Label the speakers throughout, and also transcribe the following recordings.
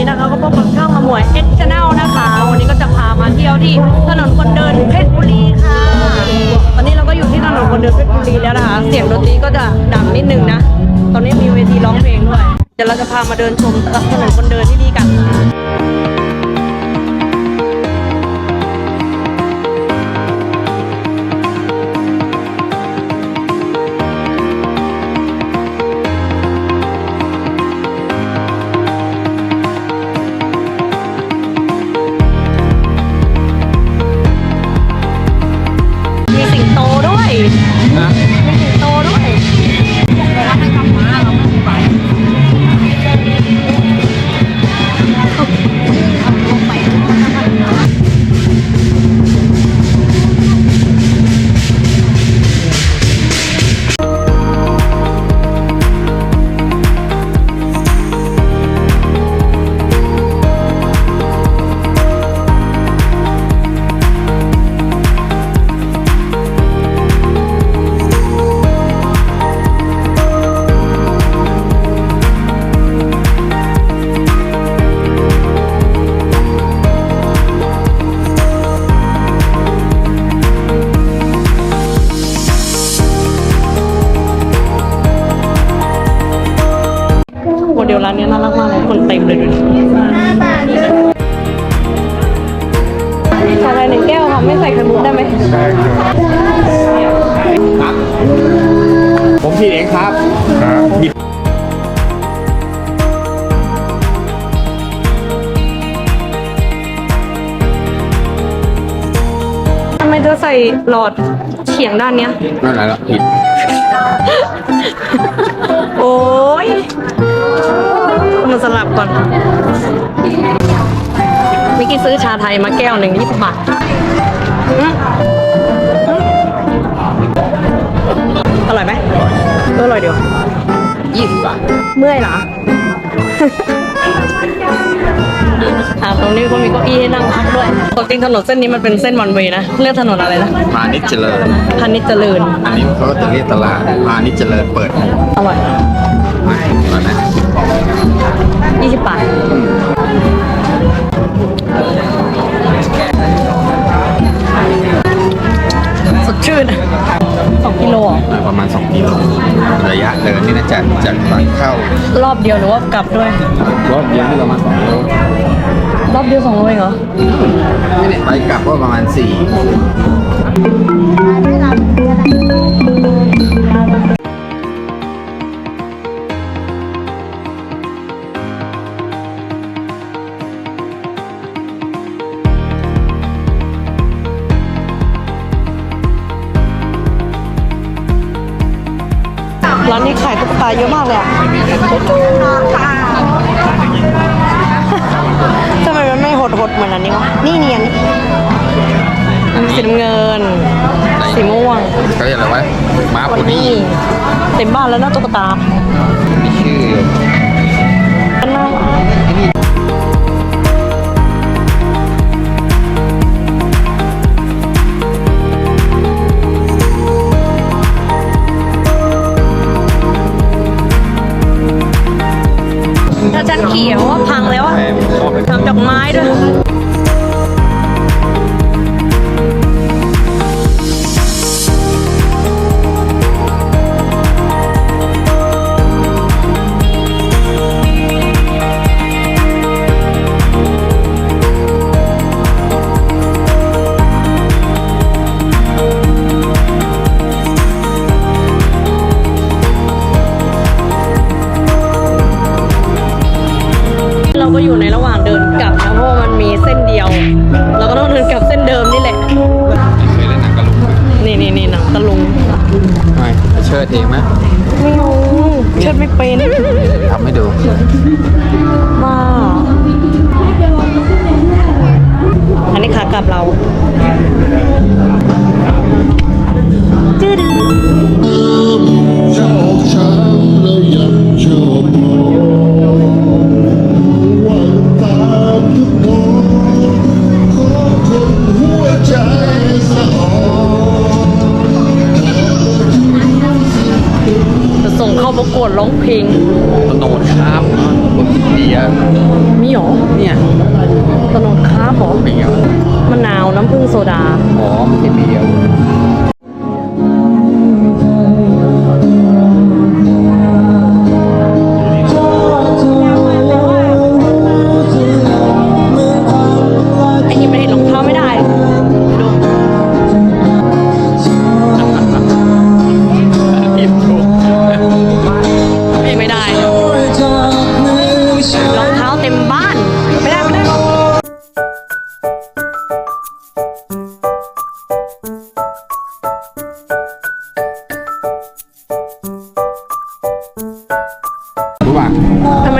Speaker 1: นี้นะคะก็พบกับช่องอมวยเอ็กชแนลนะคะ วันนี้ก็จะพามาเที่ยวที่ถนนคนเดินเพชรบุรีค่ะตอนนี้เราก็อยู่ที่ถนนคนเดินเพชรบุรีแล้วนะคะ เสียงดนตรีก็จะดังนิดนึงนะ ตอนนี้มีเวทีร้องเพลงด้วย เดี๋ยวเราจะพามาเดินชมถนนคนเดินที่นี่กัน ไม่ใส่ไข่มุกได้ไหม
Speaker 2: ครับผมผิดเองครับหยิบ
Speaker 1: ทำไมเธอใส่หลอดเฉียงด้านเนี้ย
Speaker 2: นั่นแหละผิด
Speaker 1: โอ้ยมาสลับก่อน มิกกี้ซื้อชาไทยมาแก้วหนึ่งยี่สิบบาทอืมอืมอร่อยไหมเอออร่อยเดียว
Speaker 2: ยี่สิบบาท
Speaker 1: เมื่อยเหรออ่าตรงนี้ก็มีเก้าอี้ให้นั่งพักด้วยปกติถนนเส้นนี้มันเป็นเส้นวันเวย์นะเรียกถนนอะไรนะ
Speaker 2: พาณิชย์เจริญ
Speaker 1: พานิชย์เจริญ
Speaker 2: อันนี้เขาก็จะเรียกตลาดพาณิชย์เจริญเปิด
Speaker 1: อร่อย
Speaker 2: ไม่ตอนนั้น
Speaker 1: ยี่สิบบาท ชื่นสองกิโลเหรอ
Speaker 2: ประมาณ2กิโลระยะเดินนี่นะจากจากฝั่งเข้าร
Speaker 1: อบเดียวหรือว่ากลับด้วย
Speaker 2: รถเดียวนี่ประมาณ2โล
Speaker 1: รอบเดียวสองโลเองเหรอ
Speaker 2: ไปกลับก็ประมาณ4
Speaker 1: ทำไมมันไม่หดหดๆเหมือนอันนี้วะ นี่เนียนอันนี้สีน้ำเงิน สีม่วง
Speaker 2: เขาเรียกอะไรวะม้า
Speaker 1: วั
Speaker 2: ปู
Speaker 1: น
Speaker 2: นี่
Speaker 1: นี้เต็มบ้านแล้วนะตุ๊กตา
Speaker 2: อยู่
Speaker 1: ในระหว่างเดินกลับนะเพราะว่ามันมีเส้นเดียว เราก็ต้องเดินกลับเส้นเดิมนี่แหละ
Speaker 2: เคยเล่นหนังกระลุกไหม
Speaker 1: นี่นี่นี่หนังตะลุง
Speaker 2: ไม่เชิดเองไหม
Speaker 1: ไม่รู้เชิดไม่เป็น
Speaker 2: ทำให้ดู
Speaker 1: บ้าอันนี้ขากลับเรา ประกวดร้องเพลง
Speaker 2: โนดครับเดียว
Speaker 1: มีหรอ
Speaker 2: เนี่ย
Speaker 1: ตโนดคาร์บเหรอ
Speaker 2: เดียว
Speaker 1: มะนาวน้ำผึ้งโซดา
Speaker 2: หอมเดียว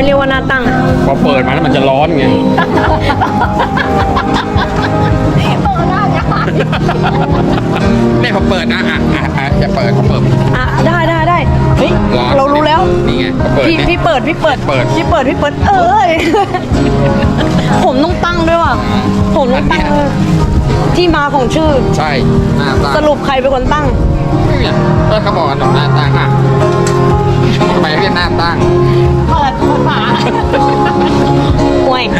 Speaker 1: ไมเรียกว่าหน้าตั้งอะ
Speaker 2: พอเปิดมาแล้วมันจะร้อนไงเนี่ยพอเปิดนะอะอะอะจะเปิดพอเปิด
Speaker 1: อะได้ได้ได้เฮ้ย
Speaker 2: ร้อน
Speaker 1: เรารู้แล้ว
Speaker 2: นี่ไงพอเปิด
Speaker 1: พี่
Speaker 2: เนี่ย
Speaker 1: พี่เปิดพี่เปิด
Speaker 2: เปิด
Speaker 1: พี่เปิดพี่เปิดเอ้ย ผมต้องตั้งด้วยว่ะผมต้องตั้งเลยที่มาของชื่อ
Speaker 2: ใช่หน้าตั้ง
Speaker 1: สรุปใครเป็นคนตั้ง
Speaker 2: เนี่ยก็เขาบอกกันหน้าตั้งอะทำ ไมเรียกหน้าตั้ง
Speaker 1: เปิดเปิดฝาห่วย
Speaker 2: ค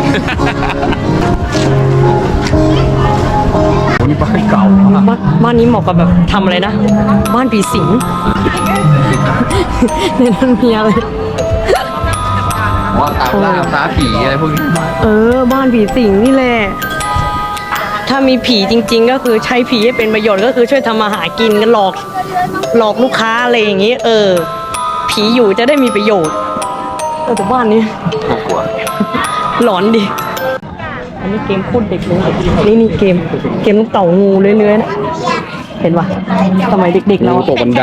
Speaker 2: นบ้านเก่า
Speaker 1: บ้านบ้านนี้เหมาะกับแบบทำอะไรนะ บ้านผีสิงในนั้นมีอะไร
Speaker 2: ว่าตามล่าตาผีอะไรพวกนี้
Speaker 1: เออ บ้านผีสิงนี่แหละถ้ามีผีจริง ๆ ก็คือใช้ผีให้เป็นประโยชน์ก็คือช่วยทำมาหากินกันหลอก หลอกลูกค้าอะไรอย่างงี้ เออ ผีอยู่จะได้มีประโยชน์เออแต่บ้านนี้
Speaker 2: น่ากลัว
Speaker 1: หลอนดิ อันนี้เกมพูดเด็กเลยนี่นี่เกม เกมลูกเต่างูเรื่อยๆนะเห็นปะสมัยเด็กๆเรา
Speaker 2: ตกบันได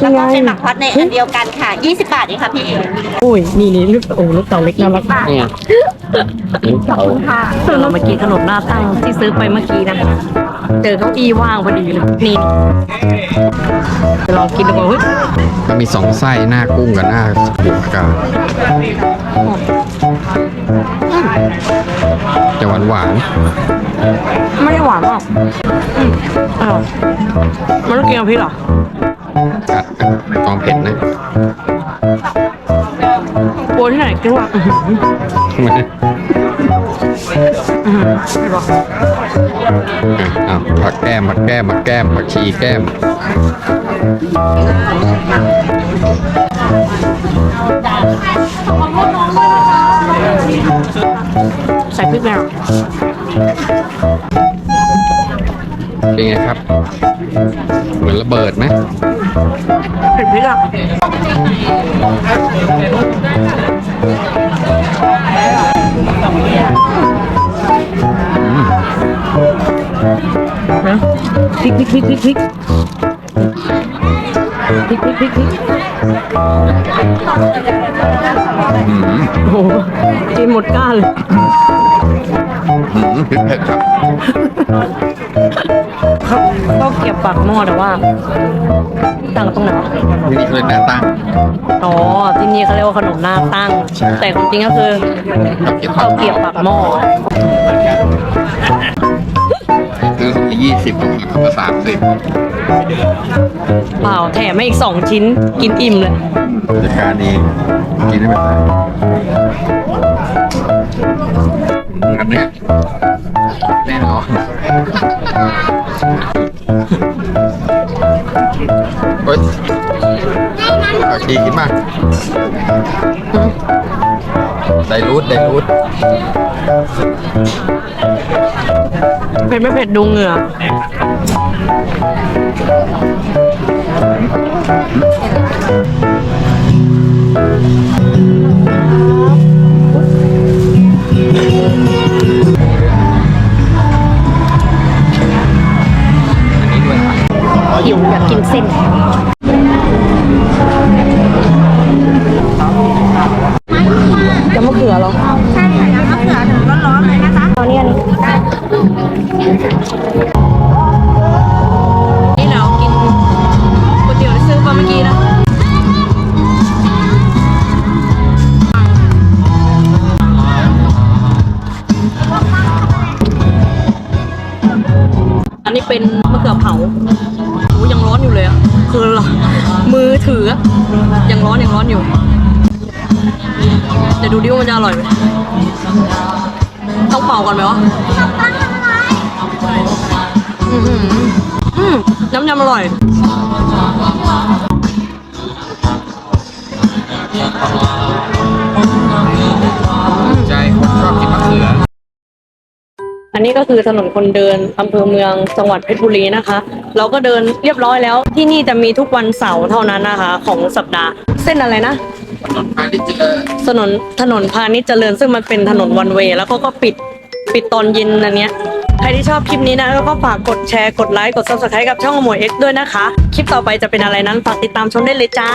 Speaker 3: แล้วก็เป็นหมักฮอตในอันเดียวกันค่ะ 20 บาทเองค่ะพี่
Speaker 1: โอ้ยนี่นี่ลูกโอ้ลูกเต่าเล็กน่ารัก
Speaker 2: เนี่ยลูกเต่า
Speaker 1: เเรามากินขนมหน้าตั้งที่ซื้อไปเมื่อกี้นะ เจอเก้าอี้ว่างพอดีเลย นี่จะลองกินดูก่อนเฮ้ย
Speaker 2: มันมีสองไส้หน้ากุ้งกับหน้าบุกกาจะหวานหวาน
Speaker 1: ไม่ได้หวานมากอืมอร่อยมันต้องกินกับพริกเหรอ
Speaker 2: ๆกัดตองเผ็ดนะ
Speaker 1: กลัวที่ไหนกินว่า อื้อา
Speaker 2: วผักแก้มผักแก้มผักแก้มผักชีแก้ม
Speaker 1: ใส่พริกไหมอะ
Speaker 2: เป็นไงครับ เหมือนระเบิดไหม
Speaker 1: เผ็ดพริกอะ นะพริกพริกพริกพริกพริกพริกพริกพริกพริก
Speaker 2: อืม
Speaker 1: โอ้โหกินหมดก้านเลย
Speaker 2: อืมพริกเผ็ดครับ
Speaker 1: ครับก็เกียบปากหม้อแต่ว่าต่างตรงไหนวะ
Speaker 2: นี่นี่คือหน้าตั้ง
Speaker 1: อ๋อที่นี่เขาเรียกว่าขนมหน้าตั้ง
Speaker 2: ใช่
Speaker 1: แต่ความจริงก็คือข้าวเกรียบปากหม้อ
Speaker 2: ซื้อยี่สิบกับมาสามสิบ
Speaker 1: เปล่าแถมให้อีกสองชิ้นกินอิ่มเลย
Speaker 2: จัดการเองกินได้ไหมอันเนี้ยแน่นอนเฮ้ยผักชีกินมาก ไดรูดไดรูด
Speaker 1: เผ็ดไม่เผ็ดดูเหงื่อ
Speaker 2: อันนี้ด้วย
Speaker 1: หิวอยากกินเส้น
Speaker 3: นี่เรา
Speaker 1: กินก๋วยเตี๋ยวที่ซื้อมาเมื่อกี้นะอันนี้เป็นมะเขือเผาโอ้ยังร้อนอยู่เลยอะคือมือถือยังร้อนยังร้อนอยู่เดี๋ยวดูดิว่ามันจะอร่อยไหมต้องเป่าก่อนไหมวะ อือหืออืมน้ำยำอร่อย
Speaker 2: ใจคนชอบกินมะเขือ
Speaker 1: อันนี้ก็คือถนนคนเดินอำเภอเมืองจังหวัดเพชรบุรีนะคะ เราก็เดินเรียบร้อยแล้วที่นี่จะมีทุกวันเสาร์เท่านั้นนะคะ ของสัปดาห์ เส้นอะไรนะ
Speaker 2: ถนนพาณิชย์เจริญ
Speaker 1: ถนนถนนพาณิชย์เจริญซึ่งมันเป็นถนนวันเวย์แล้วก็ก็ปิดปิดตอนเย็นอันเนี้ย ใครที่ชอบคลิปนี้นะก็ฝากกดแชร์กดไลค์กด subscribe กับช่องอมวยเอ็กด้วยนะคะ คลิปต่อไปจะเป็นอะไรนั้นฝากติดตามชมได้เลยจ้า